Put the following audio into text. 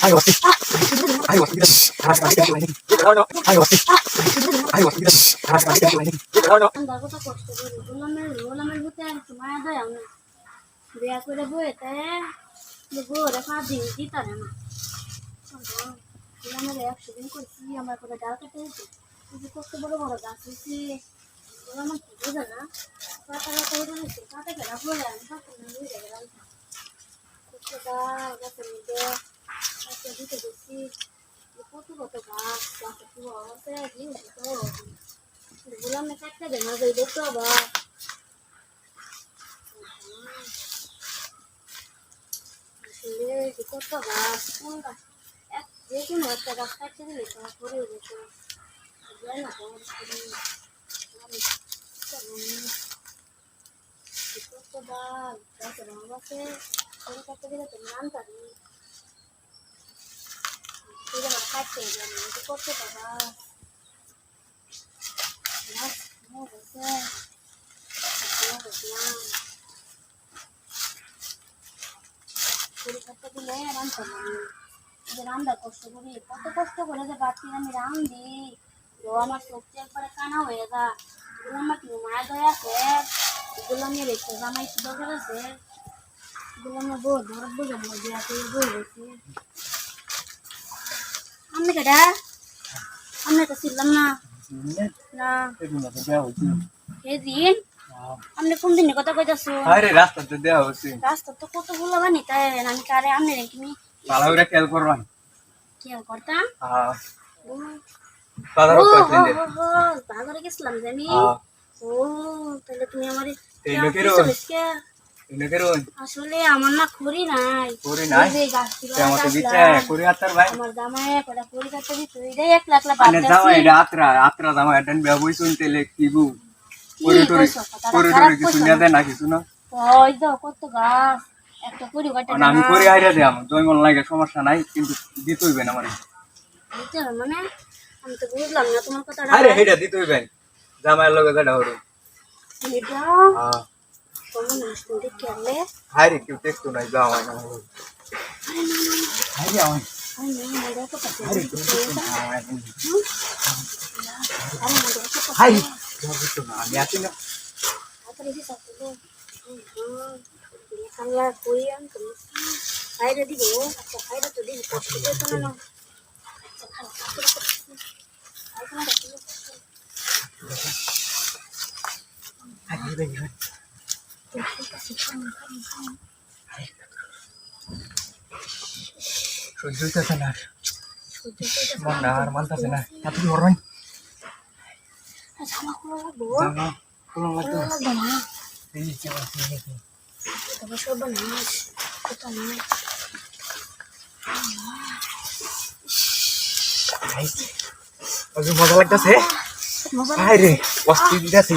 আমার কষ্ট করি বিয়া করে বইতে গোরে পাঁচ দিন দিতারে না গোলামের একশো দিন করছি আমার করে ডাল কেটে কত বড় বড় গাছ হয়েছে গোলামের কি বোঝে না পাতা পাতা উঠে গেছে পাতা কেনা পড়ে আমি পাতা না উড়ে গেলাম গাছের মধ্যে গাছে দিতে গেছি কত কত গাছ গাছে কি জিনিস তো গোলামে কাটতে দেয় না যাই দেখতো আবার কত গাছ কোন গাছ এক যে কোনো একটা গাছ কাটতে দিলে তারা পরে যেত যায় না তোমার কত গাছ গাছের রঙ আছে কাটতে দিলে তো নাম পারি সেটা কাটতে যাবে কত টাকা গাছ মোট আছে মোট আসলাম পরীক্ষাটা দিলে রান্ধতাম আমি যে রান্না কষ্ট করি কত কষ্ট করে যে বাড়তি আমি রান্ধি তো আমার সবজি একবারে কানা হয়ে যা এগুলো আমার কি মায়া দয়া আছে এগুলো আমি রেখে জামাই দরকার আছে এগুলো আমার বউ ধর বুঝে মধ্যে আছে বই রয়েছে আমি কেটা আমি তো ছিলাম না। না। সেদিন আপনি কোন দিনের কথা কইতাছো? আরে রাস্তাতে দেওয়া হচ্ছে রাস্তা তো কতগুলো বানি তাই আমি কারে আপনি তুমি ভালো করে খেয়াল করবেন খেয়াল করতাম? হ্যাঁ। বাজার ও, বাজারে গেছিলাম যে আমি হ্যাঁ। ও তাহলে তুমি আমার এই? এনে করুন আসলে আমার না খড়ি নাই। করি নাই? ওই যে গাছগুলো তেমন তো গাছলা। করি আত্মার ভাই। আমার জামাই কটা খড়ি কাটতে দিত এটাই এক লাখ লাখ মানে জামা এটা আত্রা আত্রা জামা এটা ব্যবহার শুনতে লে কি বু করি টরি করি টরি কিছু নিয়ে দেয় না কিছু না। ওই তো কত গাছ একটা খড়ি কাটতে মানে আমি করি আইডিয়া দিই আমার লাগে সমস্যা নাই কিন্তু দিতে হইবে না আমার। দিতে মানে? আমি তো বুঝলাম না তোমার আরে দিতে হইবে। জামাইয়ের লগে যেটা হলো এটা হ্যাঁ। হাই রে কেউ দেখতো নাই না আমার আরে না হাই রে না কাছে হাই না আমি আছি না। Atrás de esa flor. Kanya kuyan kami. Ay সহ্য হইতেছে না। মনটা আর মানতেছে না এত কি করবেন মজা লাগতেছে. হাই রে অস্থির দিতেছে.